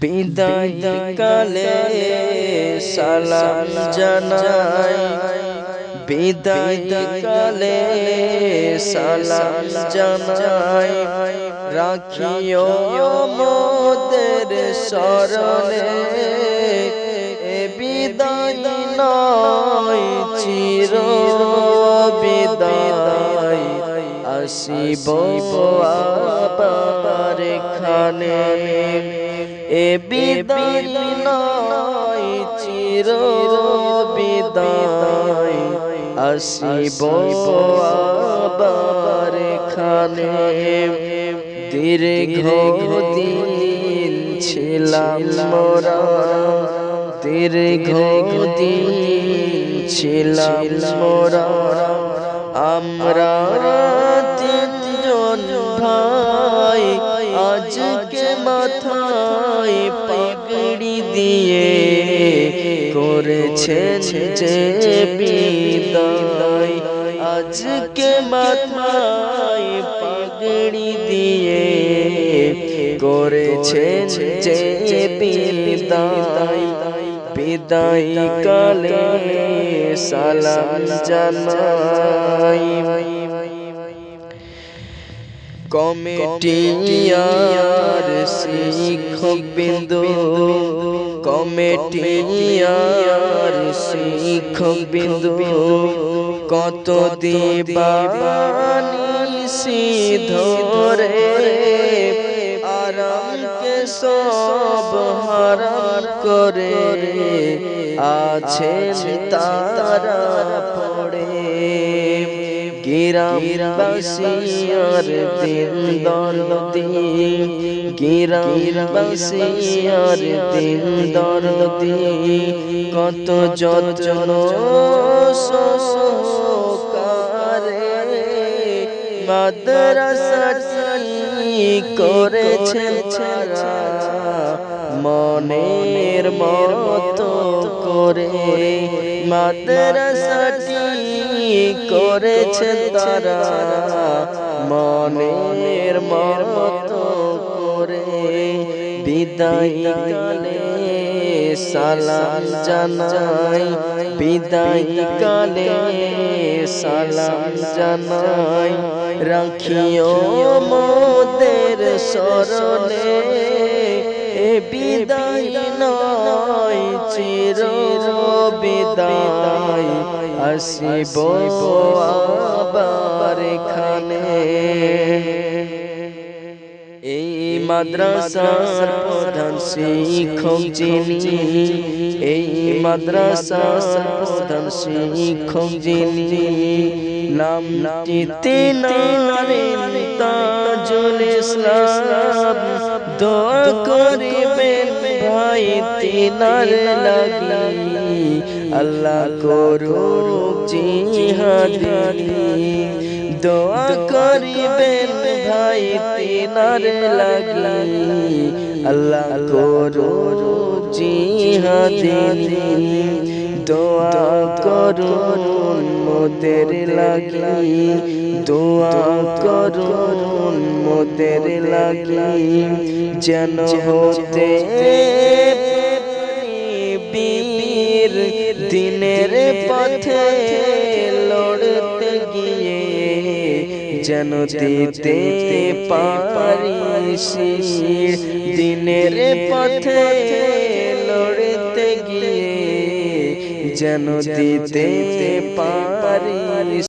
বিদায় কালে সালাম জানাই। বিদায় কালে সালাম জানাই। রাখিও মোদের স্মরণে। বিদায় নয় চির বিদায় আসিব আবার খানে এ বিদায় চির বিদায়। আসিব আবার খানে দীর্ঘ দিন ছিলাম দীর্ঘ দিন ছিলাম মোরা। আমরা দিয়ে করেছেন যে আজকে মাথায় পাগড়ি দিয়ে করেছেন যে কালে সালাম জানাই। কমিটিয়ার শিক্ষক বিন্দু কমিটিয়ার শিখ বিন্দু কত দিবানি ধরে আরামকে সব হারাম করে আছেন তারা পড়ে গিরাম বাসিয়ার দিন দরদি গিরাম বাসিয়ার দিন দরদি কত মাদ্রাসাটি করেছেন ছাড়া মনের মতো করে মাদ্রাসাটি করেছেন তারা মনের মতো করে বিদায় কালে সালাম জানাই। বিদায় কালে সালাম জানাই। রাখিও মোদের স্মরণে। বিদায় নয় চির বিদায়। আসিব আবার খানে এই মাদ্রাসার প্রধান শিক্ষক যিনি, এই মাদ্রাসার প্রধান শিক্ষক যিনি, নাম তিনারেন তাজুল ইসলাম। দোয়া করিবেন ভাই তিনার লাগি আল্লাহ করুক জিহাদি দোয়া করিবেন ভাই তিনার লাগি। আল্লাহ করুক জিহাদি দোয়া করুন মোদের লাগি। দোয়া করুন মোদের লাগি। যেন হতে বীর দিনের পথে লড়তে গিয়ে যেন দিতে পারি দিনের পথে লড়তে গিয়ে যেন দিতে পারি